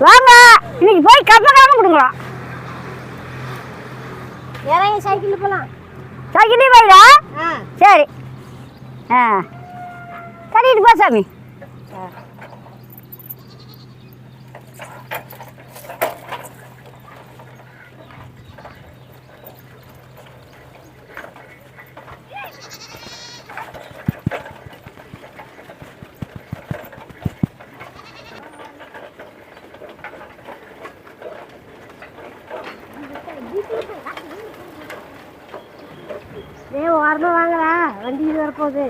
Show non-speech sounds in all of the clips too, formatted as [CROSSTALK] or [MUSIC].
வாங்க. இன்னைக்கு போய் கப்பக்காரங்க கொடுக்கலாம் இறங்கி சைக்கிளில் போகலாம் சைக்கிளே போயிடா. சரி. ஆ. கட்டிட்டு போ சாமி. ஏ ஓரமாக வாங்கடா. வண்டி இது வரப்போகுது.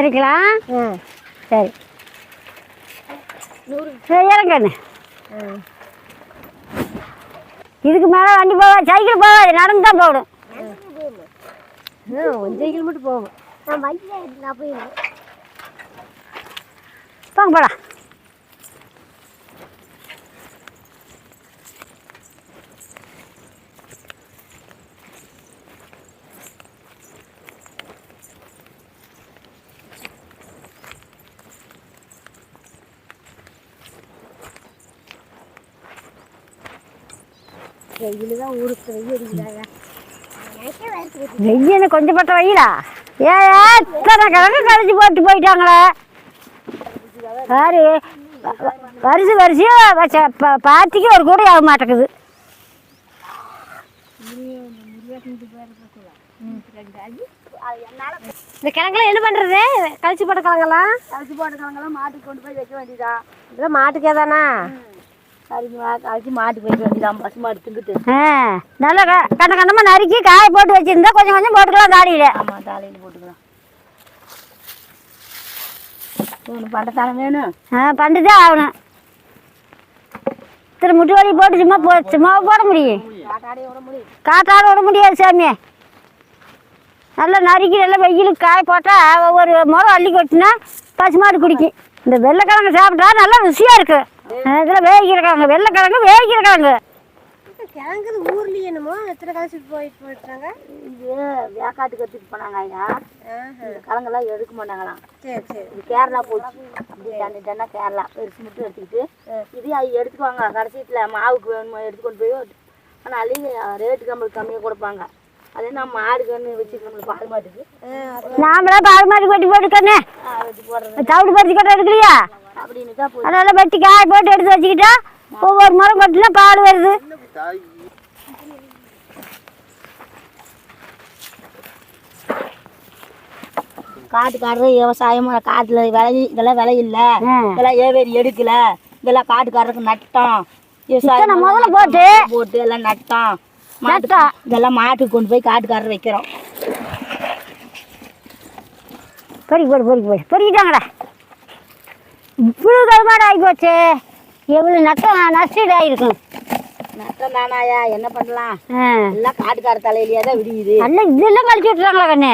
இருக்கலாம் சரி. இறங்கண்ணு இதுக்கு மேலே வண்டி போகாது சைக்கிள் போகாது நடந்து தான் போகணும். சைக்கிள் மட்டும் போகும் நான் பைக்கில் நான் போய் போங்க போடா. வெயில் தான் ஊருக்கு வெயில் அடிக்கிறாங்க வெய்யன்னு கொஞ்சம் பட்ட வெயிலா? ஏ எத்தனை கிழங்கு கழிச்சு போட்டு போயிட்டாங்களே. பாரு வரிசை வரிசையாக வச்ச ப- பாத்திக்கு ஒரு கூட ஆக மாட்டேங்குது. இந்த கிழங்குலாம் என்ன பண்ணுறது கழிச்சு போட்ட கிழங்கெல்லாம்? கழிச்சு போட்டுக்கவங்களாம் மாட்டுக்கு கொண்டு போய் வைக்க வேண்டியதான் இதெல்லாம் மாட்டுக்கே தானா? நல்லா க கண்ட கண்டமாக நறுக்கி காய போட்டு வச்சுருந்தா கொஞ்சம் கொஞ்சம் போட்டுக்கலாம் ஆமாம் தாலையில் போட்டுக்கலாம். பண்டத்தானே வேணும். ஆ ஆகணும். இத்தனை முட்டு வலி போட்டு சும்மா போ சும்மா போட முடியும். காட்டாட விட முடியாது சாமி. நல்லா நறுக்கி நல்லா வெயிலுக்கு காய போட்டால் ஒவ்வொரு முகம் அள்ளி கொட்டினா பசுமாடு குடிக்கும். இந்த வெள்ளைக்கிழங்கு சாப்பிட்டா நல்லா ருசியாக இருக்கு இதில் வேகிருக்காங்க வெள்ளைக்கிழங்கு வேகிருக்காங்க கிழங்கு ஊர்லேயே என்னமோ எத்தனை கழிச்சு போயிட்டு போயிட்டுறாங்க? இது வேக்காட்டுக்கு எடுத்துட்டு போனாங்க ஐயா. இந்த கலங்கெல்லாம் எடுக்க மாட்டாங்களாம். சரி சரி. இது கேரளா போச்சு. அப்படி தண்ணி தண்ணா கேரளா. பெருசு மட்டும் எடுத்துக்கிட்டு இது அது எடுத்துக்குவாங்க. கடைசியில் மாவுக்கு வேணுமா எடுத்து கொண்டு போய் ஆனால் அழிய ரேட்டு நம்மளுக்கு கம்மியாக கொடுப்பாங்க. அதே நம்ம மாடு கன்று வச்சு நம்மளுக்கு பால் மாட்டுக்கு நாமளே பால் மாடி வெட்டி போடுறது. தவிடு பறிச்சு கொட்ட எடுக்கலையா? அப்படின்னு அதனால வெட்டி காய போட்டு எடுத்து வச்சுக்கிட்டா ஒவ்வொரு முறை கொட்டினா பால் வருது. காட்டுக்காரரு விவசாயம் காட்டுல விளை இதெல்லாம் விலை இல்ல. இதெல்லாம் ஏவேரி எடுக்கல. இதெல்லாம் காட்டுக்காரருக்கு நட்டம். விவசாயம் முதல்ல போட்டு. போட்டு எல்லாம் நட்டம். மாட்டு நட்டம். இதெல்லாம் மாட்டுக்கு கொண்டு போய் காட்டுக்காரர் வைக்கிறோம். பொறிக்கு போடு பொறிக்கு போடு பொறிக்கிட்டாங்கடா. கருமாடு ஆகி போச்சு எவ்வளோ நட்டம் நஷ்டீடு ஆகிருக்கும் நட்டம் தானாயா என்ன பண்ணலாம்? எல்லாம் காட்டுக்கார தலையிலேயே தான் விடியுது. அல்ல இதெல்லாம் கழிச்சு விட்டுறாங்களா கண்ணு?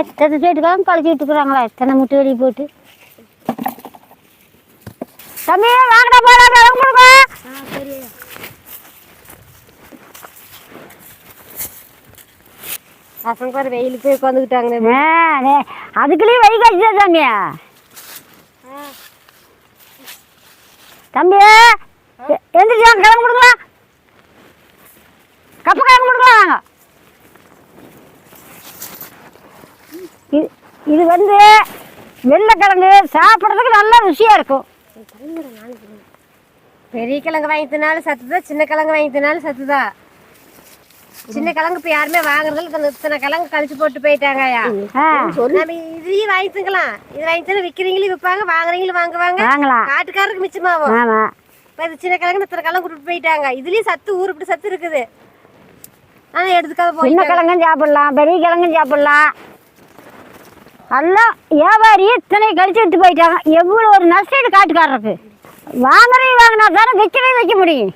எத்தனை சைட்டுக்காக கழிச்சு விட்டுக்குறாங்களா எத்தனை முட்டை வெளியே போட்டு. தம்பி வாங்கடா போடா விளங்க கொடுங்க பசங்க வெயிலுக்கு உட்காந்துக்கிட்டாங்க அதுக்குள்ளேயும் வழி காய்ச்சா தம்பி தம்பி எந்த எந்திரிச்சு வாங்க கிளம்பி கொடுக்கலாம் கப்ப கிழங்கு கொடுக்கலாம் வாங்க இது இது வந்து வெள்ளைக்கிழங்கு சாப்பிட்றதுக்கு நல்ல ருசியாக இருக்கும். பெரிய கிழங்கு வாங்கித்தினாலும் சத்து தான் சின்ன கிழங்கு வாங்கித்தினாலும் சத்துதான் சத்து தான் சின்ன கிழங்கு இப்போ யாருமே வாங்குறதில்ல இத்தனை- கிழங்கு கழிச்சு போட்டு போயிட்டாங்கயா நம்ம இதையும் வாங்கி திங்கலாம் இது வாங்கி தினா விற்கிறீங்களும் விற்பாங்க வாங்குறீங்களும் வாங்குவாங்க. காட்டுக்காரருக்கு மிச்சமாகும். இப்போ இது சின்ன கிழங்கு இத்தனை கிழங்கு விட்டுட்டு போயிட்டாங்க. இதுலயும் சத்து ஊருப்படி சத்து இருக்குது. ஆனால் எடுத்துக்காத போய் சின்ன கிழங்கும் சாப்பிடலாம் பெரிய கிழங்கும் சாப்பிடலாம். எல்லாம் வியாபாரி இத்தனை கழிச்சு விட்டு போயிட்டாங்க. எவ்வளோ ஒரு நஷ்டம் காட்டுக்காரருக்கு. வாங்குறதையும் வாங்கினா தானே வைக்கிறதையும் வைக்க முடியும்.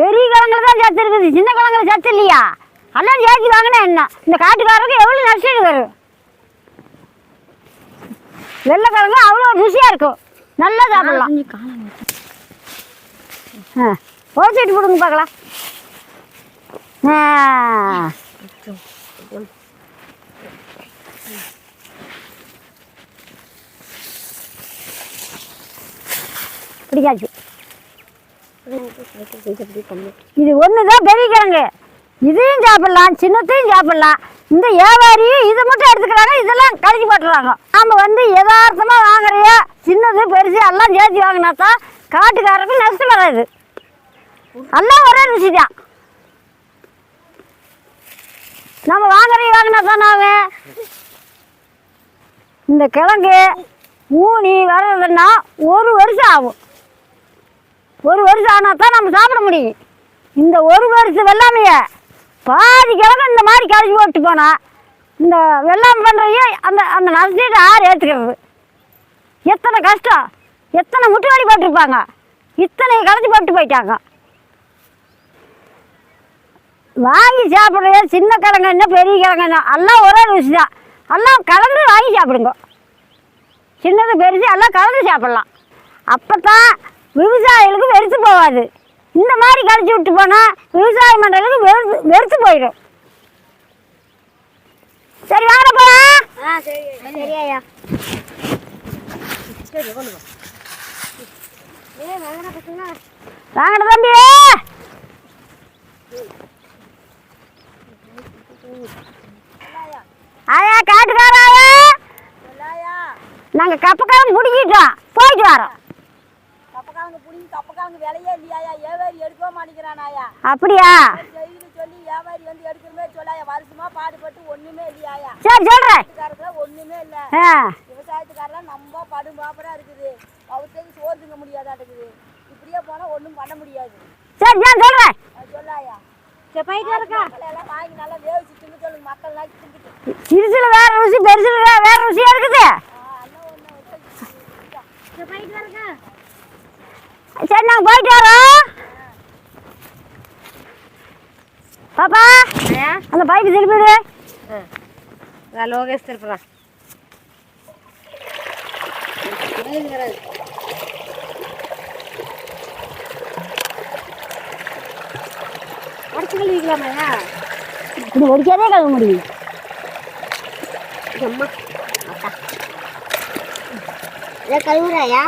பெரிய கிழங்குல தான் சத்து இருக்குது சின்ன கிழங்குல சத்து இல்லையா எல்லாம் சேர்த்து வாங்கினா என்ன. இந்த காட்டுக்காரருக்கு எவ்வளோ நஷ்டம் வரும் வெள்ளைக்கிழங்கு அவ்வளோ ருசியாக இருக்கும். நல்லா சாப்பிடலாம். ஆ போச்சுட்டு போடுங்க பார்க்கலாம். பிடிக்காச்சு. இது ஒன்று தான் பெரிய கிழங்கு இதையும் சாப்பிடலாம் சின்னத்தையும் சாப்பிடலாம். இந்த வியாபாரியும் இதை மட்டும் எடுத்துக்கிறாங்க இதெல்லாம் கழிச்சு போட்டுறாங்க. நாம் வந்து யதார்த்தமாக வாங்குறைய சின்னது பெருசு எல்லாம் சேர்த்து வாங்கினா தான் காட்டுக்காரருக்கு நஷ்டம் வராது. எல்லாம் ஒரே ருசி தான் நம்ம வாங்குறைய வாங்கினா தான் நாங்கள் இந்த கிழங்கு ஊனி வர்றதுன்னா ஒரு வருஷம் ஆகும். ஒரு வருஷம் ஆனால் தான் நம்ம சாப்பிட முடியும். இந்த ஒரு வருஷம் வெள்ளாமைய பாதி கிழமை இந்த மாதிரி கழிச்சு போட்டு போனால் இந்த வெள்ளாமை பண்ணுறையே அந்த அந்த நஷ்டத்தை ஆறு ஏற்றுக்கிறது எத்தனை கஷ்டம்? எத்தனை முட்டுவாடி போட்டிருப்பாங்க? இத்தனை கழிச்சு போட்டு போயிட்டாங்க. வாங்கி சாப்பிட்றது சின்ன கிழங்கு என்ன பெரிய கிழங்கு என்ன எல்லாம் ஒரே ருசி தான். எல்லாம் கலந்து வாங்கி சாப்பிடுங்க. சின்னது பெருசு எல்லாம் கலந்து சாப்பிட்லாம். அப்போ தான் விவசாயிகளுக்கு வெறுத்து போகாது. இந்த மாதிரி கழிச்சு விட்டு போனால் விவசாயம் பண்ணுறதுக்கு வெறுத்து வெறுத்து போயிடும். சரி வாங்க போகலாம் வாங்கடா தம்பி. ஆயா காட்டுக்காராயா நாங்கள் கப்பக்காரம் பிடிக்கிட்டோம் போயிட்டு வரோம். கப்பக்காலங்க புடிங்கி கப்பக்காலங்க விலையே இல்லையாயா? வியாபாரி எடுக்கவே மாட்டேங்கிறானாயா? அப்படியா? செய்தி சொல்லி வியாபாரி வந்து எடுக்கிறமே சொல்லாயா? வருஷமா பாடுபட்டு ஒண்ணுமே இல்லையாயா? சரி விவசாயத்துக்காரத்துல ஒண்ணுமே இல்ல. விவசாயத்துக்காரெல்லாம் நம்ம படும் பாப்பரா இருக்குது. அவருக்கு சோறு திங்க முடியாதாட்டுக்குது. இப்படியே போனா ஒண்ணும் பண்ண முடியாது. சரி நான் சொல்கிறேன் அது சொல்லாயா? வாங்கி நல்லா வேவிச்சு திங்க சொல்லுங்க மக்கள் சிறுசில் வேற ருசி பெருசில் வேற ருசியா இருக்குது. சரி நாங்கள் போயிட்டு வரோம் பாப்பா அந்த பைப்பு திருப்பிடு. லோகேஷ் திருப்புறான் அடிச்சு கழுவிக்கலாமாயா இது ஒடிக்காதே கழுவ முடியும். அம்மா கழுவுறாயா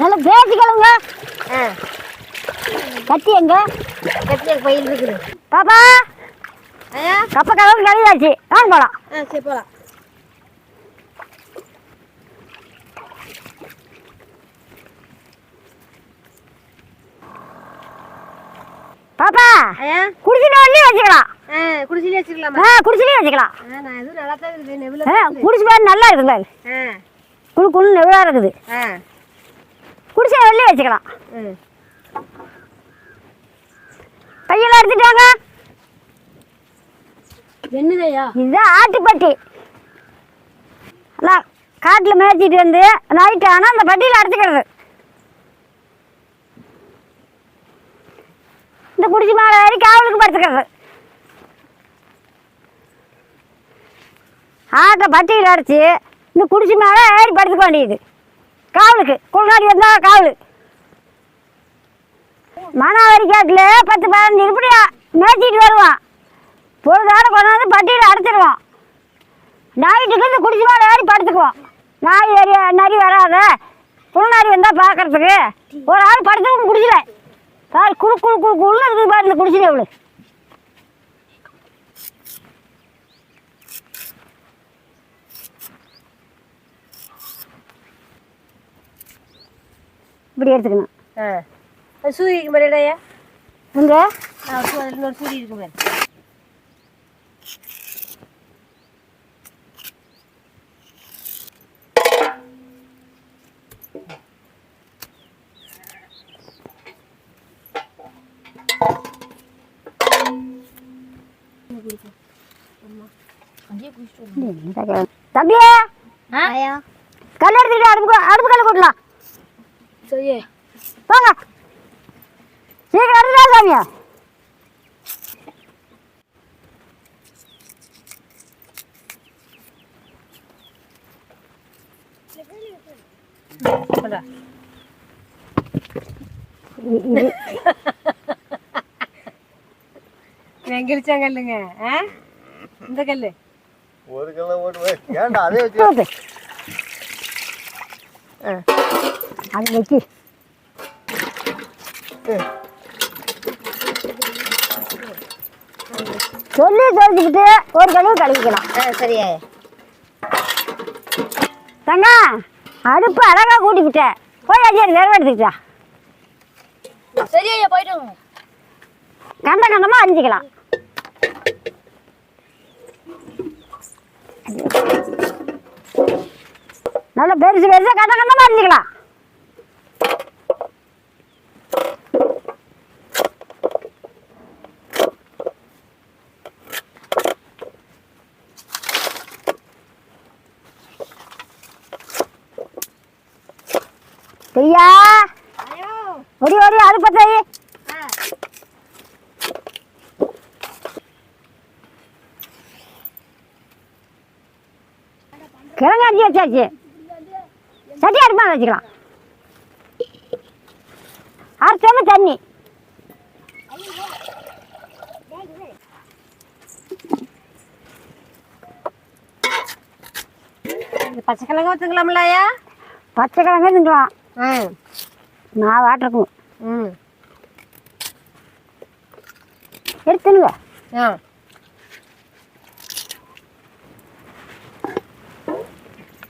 நல்லா பேசி கழுவுங்க ஆ. கத்தி எங்க? பையில் இருக்குது. பாப்பா. கப்ப கலவு கழுவியாச்சு. வாங்க போகலாம் ஆ சரி போகலாம் பாப்பா குடிச்சிட்டு வந்து வச்சுக்கலாம். ஆ குடிச்சிலே வச்சுக்கலாமா? ஆ வச்சுக்கலாம். நான் எதுவும் நல்லா தான் இருக்குது. நெவில் பாரு நல்லா இருக்குது. ஆ. இருக்குது வெளியே வச்சுக்கலாம். ம் பையெல்லாம் எடுத்துட்டு வாங்க. என்னதையா? இதுதான் ஆட்டுப்பட்டி. காட்டில் மேய்ச்சிட்டு வந்து நைட் ஆனால் அந்த பட்டியில் அடைச்சிக்கிறது. இந்த குடிச்சு மேலே ஏறி காவலுக்கு படுத்துக்கிறது. ஆக்க பட்டியில் அடைச்சி இந்த குடிச்சு மேலே ஏறி படுத்துக்க வேண்டியது. காவலுக்கு. குள்ளாடி வந்தால் காவல். மணவரி காட்டில் பத்து பதினஞ்சு இப்படியா மேய்ச்சிட்டு வருவான். பொழுதாட கொண்டாந்து பட்டியில் அடைச்சிருவான். நைட்டுக்கு இந்த குடிச்சு மேலே ஏறி படுத்துக்குவோம் நாய் ஏறி நரி வராத புல்நாரி வந்தால் பார்க்கறதுக்கு ஒரு ஆள் படுத்துக்கும் குடிச்சில கால் குழு குழு குழு குழு இருக்குது பாரு இந்த குடிச்சினே அவளு இப்படி எடுத்துக்கணும். ஆ. சூரிய இருக்கு பாரு இடையா. இங்க சூரிய இருக்கு பாரு. ஆயா? கல் எடுத்துக்கிட்டு அடுப்பு அடுப்பு கல் கொட்டலாம் சரி போங்க. சீக்கிரம் எடுத்துட்டு சாமியா. வெங்கிலிச்சாங்கல்லுங்க [LAUGHS] இந்த கல்லு. ஒரு கிலோ போட்டு வை. ஏன்டா அதே வச்சு அது வச்சு. சொல்லி தெரிஞ்சுக்கிட்டு ஒரு கழுவு கழுவிக்கலாம். சரியா தங்க அடுப்பு அழகா கூட்டிக்கிட்டேன் போய் அடியாரு வேற எடுத்துக்கிட்டா சரி ஐயா போயிட்டு. கண்ட கண்டமா அரிஞ்சிக்கலாம் நல்லா பெருசு பெருசா கண்ட கண்டமா இருந்துக்கலாம். கிழங்கு அரிஞ்சு வச்சாச்சு. சட்டி அடுப்பான வச்சுக்கலாம் அரைச்சோன்னு தண்ணி. இந்த பச்சை கிழங்கு வச்சுக்கலாம்ல ஐயா? பச்சை கிழங்கு திங்கலாம். ம். நான் வாட்டிருக்கும் ம். எடுத்துனுங்க ஆ.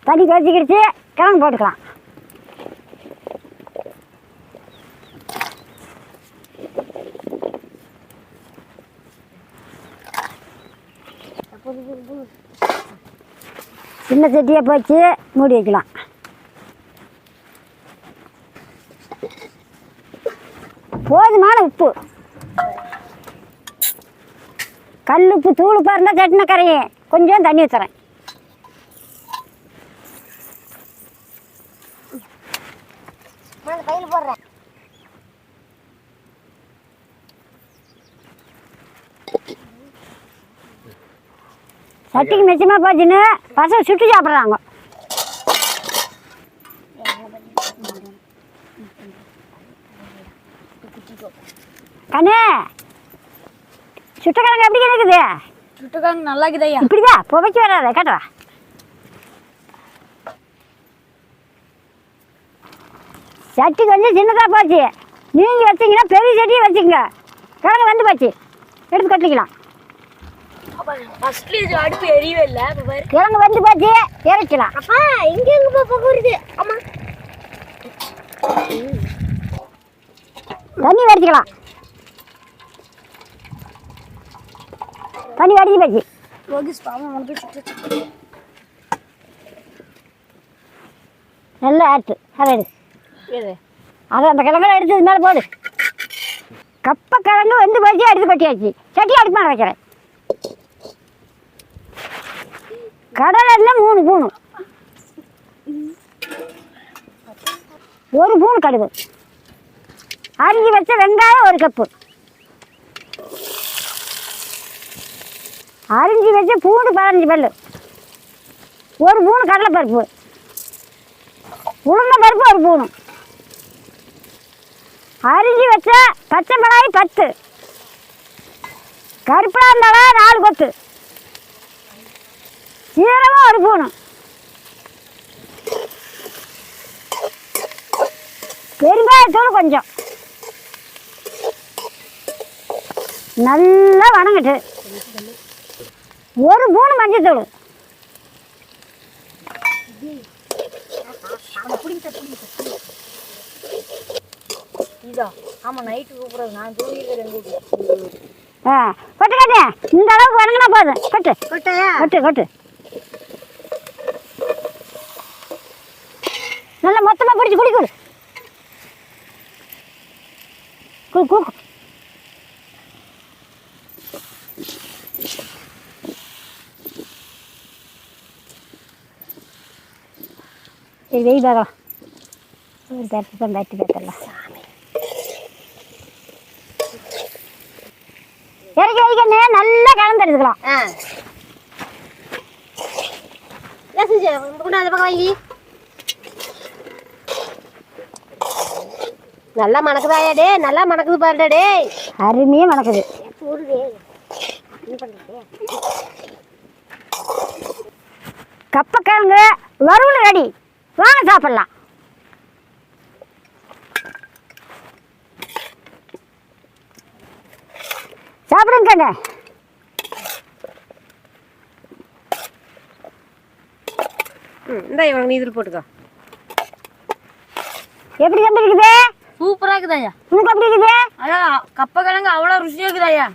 தண்ணி கொதிக்கிடுச்சு கிழங்கு போட்டுக்கலாம். சின்ன சட்டியை போச்சு மூடி வைக்கலாம். போதுமான உப்பு. கல் உப்பு தூள் இருந்தால் சட்டின கரையும் கொஞ்சம் தண்ணி ஊற்றுறேன் சட்டிக்கு மிச்சமாக போச்சுன்னு பசங்க சுட்டு சாப்பிட்றாங்க. கண்ணு சுட்டக்கிழங்கு எப்படி இருக்குது சுட்டுக்காங்க நல்லா இருக்குது ஐயா இப்படிதான் புகைச்சி வராத கேட்டவா சட்டி கொஞ்சம் சின்னதாக போச்சு. நீங்கள் வச்சீங்கன்னா பெரிய சட்டியை வச்சுக்கங்க. கிழங்கு வந்து போச்சு. எடுத்து கட்டிக்கலாம். அடுப்பு எரியவே இல்லை. கிழங்கு வந்து போச்சு இறக்கலாம் அப்பா எங்க ஆமா தண்ணி வடிச்சுக்கலாம். தண்ணி வடிச்சு போச்சு யோகிஸ் பாவம் உனக்கு சுட்டு நல்லா ஆட்டு. அதை எடு. அதை அந்த கிழங்குல எடுத்து மேலே போடு. கப்ப கிழங்கு வந்து போச்சு எடுத்து கொட்டியாச்சு. சட்டி அடுப்பான வைக்கிறேன். கடலை மூணு பூணு ஒரு பூணு கடுகு. அரிஞ்சு வச்ச வெங்காயம் ஒரு கப்பு. அரிஞ்சு வச்ச பூண்டு பதினஞ்சு பல்லு. ஒரு பூணு கடலைப்பருப்பு. உளுந்த பருப்பு ஒரு பூணு அரிஞ்சு வச்ச பச்சை மிளகாய் பத்து. கருப்பிலாந்தழை நாலு கொத்து. சீரகம் ஒரு பூணு பெருங்காயத்தூள் கொஞ்சம். நல்லா வணங்கிட்டு. ஒரு பூணு மஞ்சத்தூள் கொட்டு கட்டு இந்த அளவுக்கு வணங்கினா போதும். கொட்டு. கொட்டையா? கொட்டு கொட்டு. பிடிச்சி பிடிக்கணும் கூ கூ சரி வெய் பார்க்கலாம் ஒரு பேட்டு தான் பேட்டு பேத்தரலாம் இறக்கி வைக்கணே நல்லா கலந்து எடுத்துக்கலாம். ஆ. அந்த பக்கம் வாங்கி. நல்லா மணக்குதாயா டே நல்லா மணக்குது பாருடா டேய். அருமையாக மணக்குது. கப்பக்கிழங்கு வறுவல் ரெடி. வாங்க சாப்பிடலாம். சாப்பிடுங்க கண்ணு. ம் இந்த இவங்க நீ இதில் போட்டுக்கோ. எப்படி தம்பி இருக்குது சூப்பராக இருக்குதாய்யா. உனக்கு எப்படி இருக்குது? கப்ப கிழங்கு அவ்வளோ ருசியாக இருக்குதாய்யா.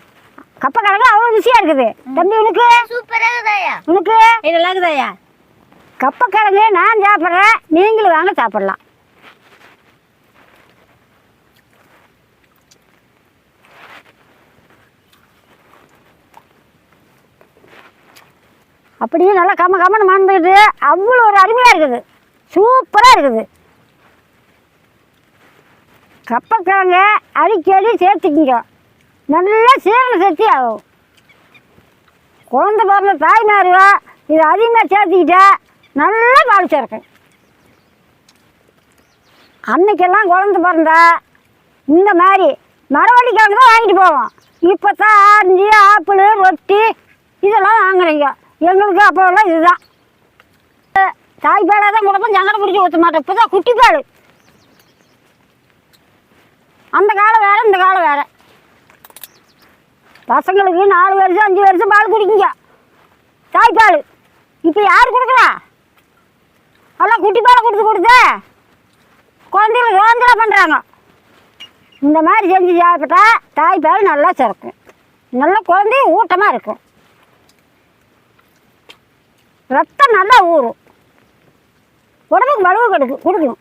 கப்பக்கிழங்கு அவ்வளோ ருசியாக இருக்குது. தம்பி உனக்கு? சூப்பராக இருக்குதாய்யா. உனக்கு? ஏய் நல்லா இருக்குதாயா கப்பக்கிழங்கு நான் சாப்பிட்றேன். நீங்களும் வாங்க சாப்பிடலாம். அப்படியே நல்லா கம்ம கம்மன்னு மணந்துக்கிட்டு அவ்வளோ ஒரு அருமையாக இருக்குது. சூப்பராக இருக்குது. கப்பக்கிழங்க அடிக்கடி சேர்த்துக்கிங்க. நல்லா சீரண சக்தி ஆகும். குழந்தை பிறந்த தாய்மாருவா இது அதிகமாக சேர்த்துக்கிட்டா நல்லா பால் சேர்க்கும். அன்னைக்கெல்லாம் குழந்த பிறந்தா இந்த மாதிரி மரவள்ளி கிழங்கு தான் வாங்கிட்டு போவோம். இப்போ தான் ஆரஞ்சு ஆப்பிள் ரொட்டி இதெல்லாம் வாங்குறீங்க. எங்களுக்கு அப்போல்லாம் இதுதான். தாய்ப்பாலாக தான் கொடுப்போம் சங்கடம் பிடிச்சி ஊற்ற மாட்டோம். இப்போ தான் குட்டிப்பால். அந்த காலம் வேறு இந்த காலம் வேறு. பசங்களுக்கு நாலு வருஷம் அஞ்சு வருஷம் பால் குடிக்குங்க. தாய்ப்பால். இப்போ யார் கொடுக்குறா? எல்லாம் குட்டி பாலை கொடுத்து கொடுத்து. குழந்தைகளுக்கு ரோந்தலாம் பண்ணுறாங்க இந்த மாதிரி செஞ்சு சாப்பிட்டா தாய்ப்பால் நல்லா சிறக்கும். நல்லா குழந்தை ஊட்டமாக இருக்கும். ரத்தம் நல்லா ஊறும். உடம்புக்கு வலுவு கொடுக்கும் கொடுக்கும்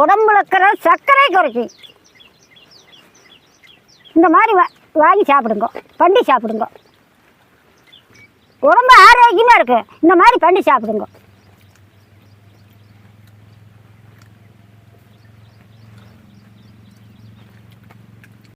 உடம்புல இருக்கிற சர்க்கரை குறைக்கும். இந்த மாதிரி வா வாங்கி சாப்பிடுங்க. பண்டி சாப்பிடுங்க. உடம்பு ஆரோக்கியமாக இருக்குது இந்த மாதிரி பண்ணி சாப்பிடுங்க.